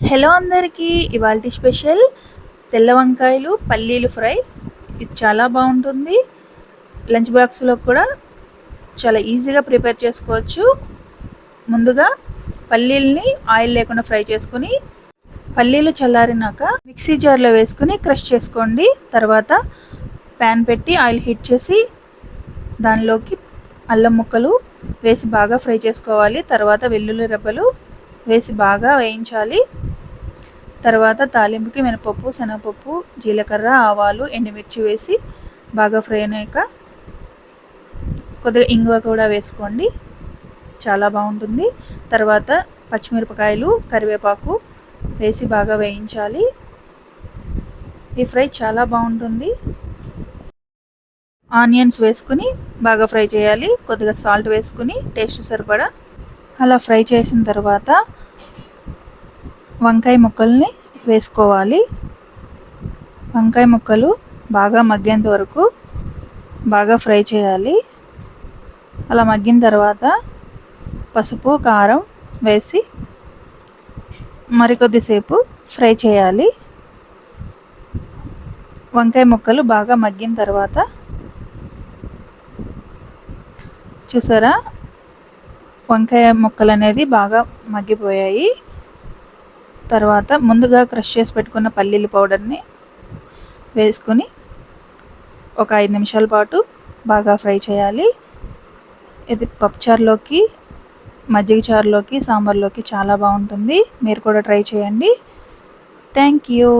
Hello అందరికీ ఇవాళ special తెల్ల వంకాయలు పల్లీలు ఫ్రై. ఇది చాలా బాగుంటుంది. లంచ్ బాక్స్లో కూడా చాలా ఈజీగా ప్రిపేర్ చేసుకోవచ్చు. ముందుగా పల్లీల్ని ఆయిల్ లేకుండా ఫ్రై చేసుకుని పల్లీలు చల్లారినాక మిక్సీ జార్లో వేసుకుని క్రష్ చేసుకోండి. తర్వాత ప్యాన్ పెట్టి ఆయిల్ హీట్ చేసి దానిలోకి అల్లం ముక్కలు వేసి బాగా ఫ్రై చేసుకోవాలి. తర్వాత వెల్లుల్లి రెబ్బలు వేసి బాగా వేయించాలి. తర్వాత తాలింపుకి మినపప్పు శనగపప్పు జీలకర్ర ఆవాలు ఎండుమిర్చి వేసి బాగా ఫ్రై అయినాక కొద్దిగా ఇంగువ కూడా వేసుకోండి. చాలా బాగుంటుంది. తర్వాత పచ్చిమిరపకాయలు కరివేపాకు వేసి బాగా వేయించాలి. ఈ ఫ్రై చాలా బాగుంటుంది. ఆనియన్స్ వేసుకుని బాగా ఫ్రై చేయాలి. కొద్దిగా సాల్ట్ వేసుకుని టేస్ట్ సరిపడా. అలా ఫ్రై చేసిన తర్వాత వంకాయ ముక్కల్ని వేసుకోవాలి. వంకాయ ముక్కలు బాగా మగ్గేంత వరకు బాగా ఫ్రై చేయాలి. అలా మగ్గిన తర్వాత పసుపు కారం వేసి మరికొద్దిసేపు ఫ్రై చేయాలి. వంకాయ ముక్కలు బాగా మగ్గిన తర్వాత చూసారా? వంకాయ ముక్కలు అనేది బాగా మగ్గిపోయాయి. తర్వాత ముందుగా క్రష్ చేసి పెట్టుకున్న పల్లీల పౌడర్ని వేసుకొని ఒక ఐదు నిమిషాల పాటు బాగా ఫ్రై చేయాలి. ఇది పప్పుచారులోకి మజ్జిగ చారులోకి సాంబార్లోకి చాలా బాగుంటుంది. మీరు కూడా ట్రై చేయండి. Thank you.